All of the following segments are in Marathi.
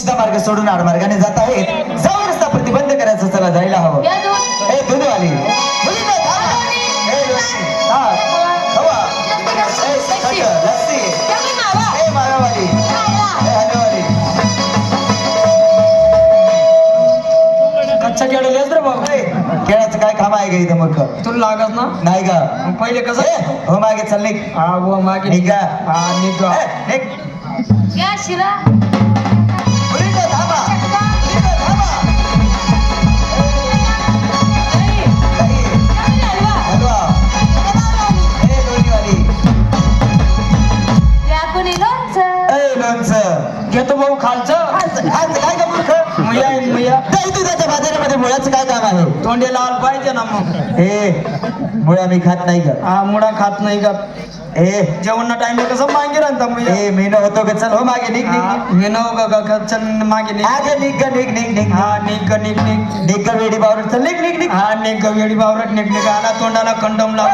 सोडून आडमार्गाने जात आहे. जाऊ रस्ता प्रतिबंध करायचा चला जायला हवं. हा, रे बाबा ए, केळाचं काय काम आहे का इथं मग तुला लागत ना? नाही का? मग पहिले कसं? हो मागे चल निघ. हा वो मागे निघा हा निघा शिरा. घेतो भाऊ खालचं. काय का मूर्ख? मुया आहे, मुया. दुधाच्या बाजारामध्ये मुळाचं काय काम आहे? तोंडे लाल पाहिजे ना मग. ए मुळा मी खात नाही का हा मुडा खात नाही का ए जेवण टाइम कसं मागे राहता मुया ए मी होतो का चल हो मागे निघ निघ हा. मी नव ग- चल मागे निघ. आगे निघ ग, निघ निघ निघ. हा निघ ग, निघ निघ. निघ ग, वेडी बावर चल निघ निघ निघ. हा निघ ग, वेडी बावरट निघ निघ. आला तोंडाला कंडम लाव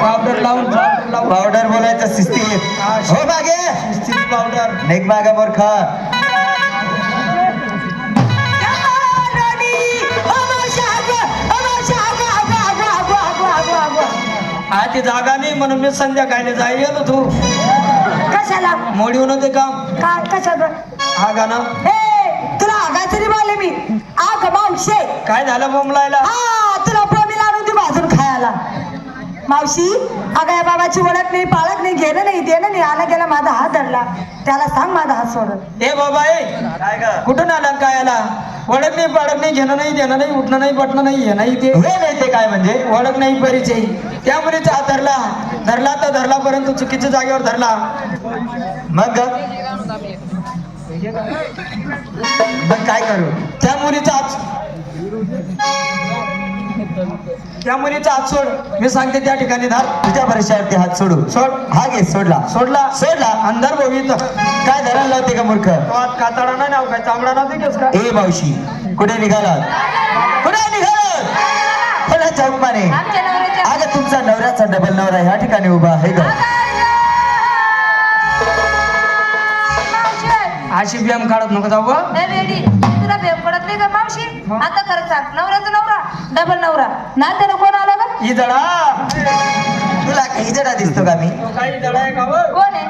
पावडर लावून पावडर बोलायचं शिस्ती हा, हो मागे. पावडर निघ मागे मूर्ख. आधी जागा नाही म्हणून मी संध्याकाळी जाय गेलो तू. कशाला? मोडी होते काम. काय कशात हा गाणं हे तुला आगायचं नाही बोलले मी. आग मावशे काय झालं बोंबलायला? हा तुला प्रमिला आणून दे भाजून खायला. मावशी अगं या बाबाची ओळख नाही पाळख नाही घेणं नाही देणं नाही आला गेला माझा हात धरला. त्याला सांग माझा हात सोडत ए बाबा ए काय ग? कुठून आला काय आला? ओळख नाही पाळत नाही घेणं नाही देणं नाही उठणं नाही पटणं नाही हे नाही ते हे नाही ते काय म्हणजे? ओळख नाही परिचय. त्यामुळे हात धरला. धरला तर धरला परंतु चुकीच्या जागेवर धरला. मग मग काय करू? त्या मुलीचा हात त्या मुलीचा हात सोड. मी सांगते त्या ठिकाणी धर. तुझ्या भरशावरती हात सोडू. सोड. हा घे सोडला. सोडला. सोडला. अंधार बघितलं काय धरायला लावते का मूर्ख? कातडा नाही नाव काय चांगला नव्हते केस का ए मावशी कुठे निघालात? कुठे निघालात? कोणाच्या नवऱ्याच्या अगं तुमचा नवऱ्याचा डबल नवरा ह्या ठिकाणी उभा आहे का अशी ब्याम काढत नको जाऊ बा. ए बेडी तुला भेव पडत नाही का मावशी? आता खरं सांग नवऱ्याचा नवरा डबल नवरा. ना त्यानं कोण आलं का ही जडा तुला काही जरा दिसतो का मी? तो काही जडा आहे का बघ कोण आहे?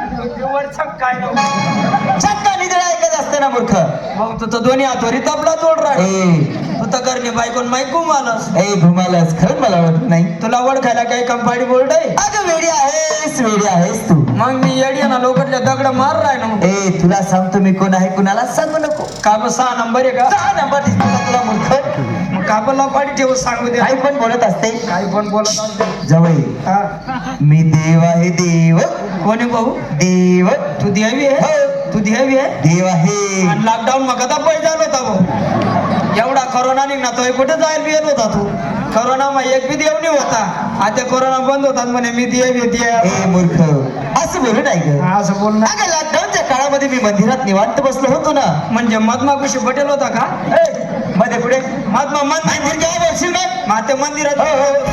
वर छक काय नको चक्का निधडा ऐकत असते ना मूर्ख. मग तू तर दोन्ही हातोरी तबला जोड राह ए. तू तर करणे बायकोन माईक घुमालस ए घुमालास खरंच मला वाटत नाही. तुला ओळखायला काही कंपाडी बोर्ड आहे? अगं वेडी आहेस वेडी आहेस तू. मग मी येडी ना लोकडल्या दगड मार राय ना मग ए तुला सांगतो मी कोण आहे कुणाला सांगू नको. का बस सहा नंबर आहे का? सहा नंबर दिसतो का तुला मूर्ख? मग काबला पाडी ठेवू सांगू दे. काही पण बोलत असते. काही पण बोलत असते. जवळ. मी देव आहे देव. कोणी भाऊ? देव. तू देवी आहे? हो. तू देवी आहे? देव आहे. लॉकडाऊन मग कदा पैसा होता भाऊ. एवढा कोरोना निघणार तो कुठे जायला बी येत होता तू? कोरोना मग एक बी देव नाही होता. आता कोरोना बंद होतात म्हणे मी देव ए मूर्ख. असं बोलू नाही ग. असं बोल ना लॉकडाऊनच्या काळामध्ये मी मंदिरात निवांत बसलो होतो ना. म्हणजे महात्मा कुशी पटेल होता का? मध्ये पुढे. महात्मा मंदिर मंदिर काय बोलशील मग माते मंदिरात. हो, हो.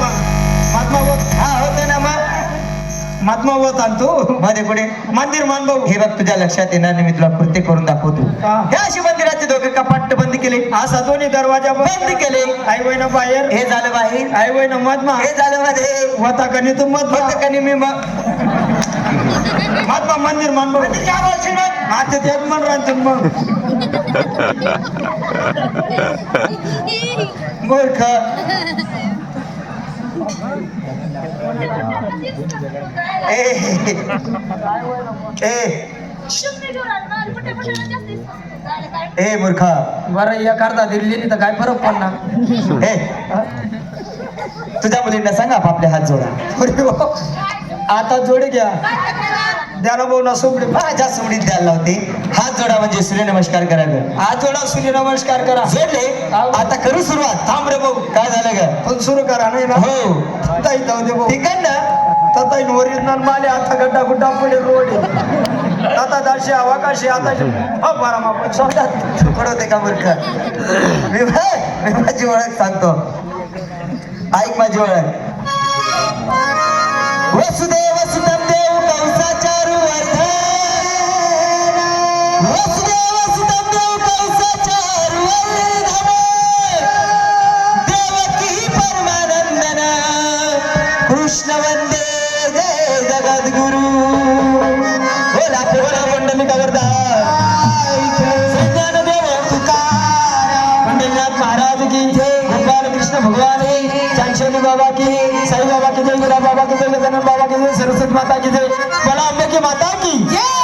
महात्मा होत हा होतो ना मग महात्मा होत आणि तू मध्ये पुढे. मंदिर मान भाऊ हे बघ तुझ्या लक्षात येणार नाही मी तुला कृत्य करून दाखवतो. हा. अशी मंदिराचे दोघे कपाट बंद केले? असा दोन्ही दरवाजा बंद केले. आई वय बाहेर. हे झालं बाहेर. आई वय महात्मा हे झालं मध्ये. होता का नाही तू महात्मा होतं का नाही मी मग महात्मा मंदिर बोलशील मग आता त्यात मन राहतो मग. मूर्ख ए ए. ए मूर्खा. बरं या करता दिल्ली तर काय फरक पडणार? ए. तुझ्या मुलींना सांगा आपले हात जोडा. आता जोडी घ्या. द्याला भाऊ ना सोबडे माझ्या सोडीत द्यायला होते हात जोडा म्हणजे सूर्यनमस्कार करावे आज जोडा सूर्य नमस्कार करा. जोडले? आता करू सुरुवात. थांब रे भाऊ काय झालं ग? पण सुरू करा नाही ना? हो. ताई जाऊ दे भाऊ तिकडनं? तताई ओरिजिनल माले आता गड्डा गुड्डा पुढे रोड तता दाशी आवाकाशी आता बारा स्वतः पडवते का मूर्ख मी मी माझी ओळख सांगतो. ऐक माझी ओळख. वसुदेव! बाबा की साई बाबा की जय गुलाब बाबा की जय गजानन बाबा की जय सरस्वती माता की जय बोला अंबे की माता की जय!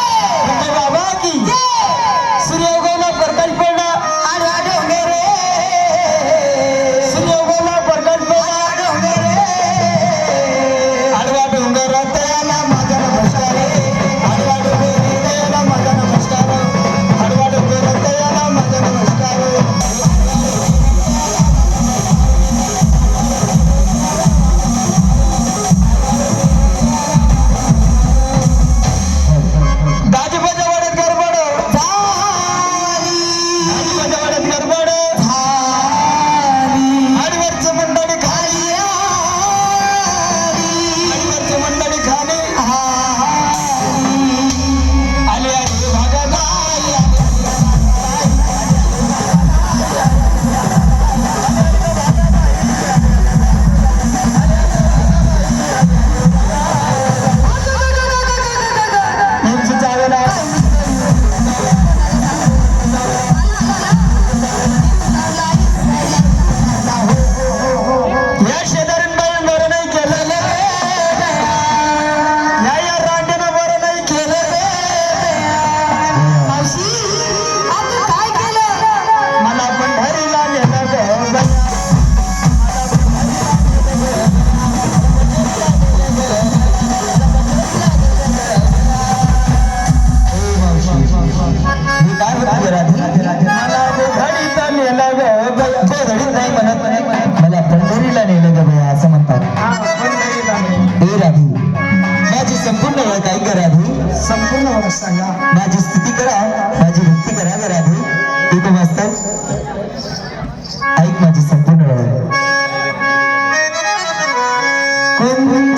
सांगा माझी स्तुती करा. माझी भक्ती करा जरा आधी. ते ऐक माझी संपूर्ण कोण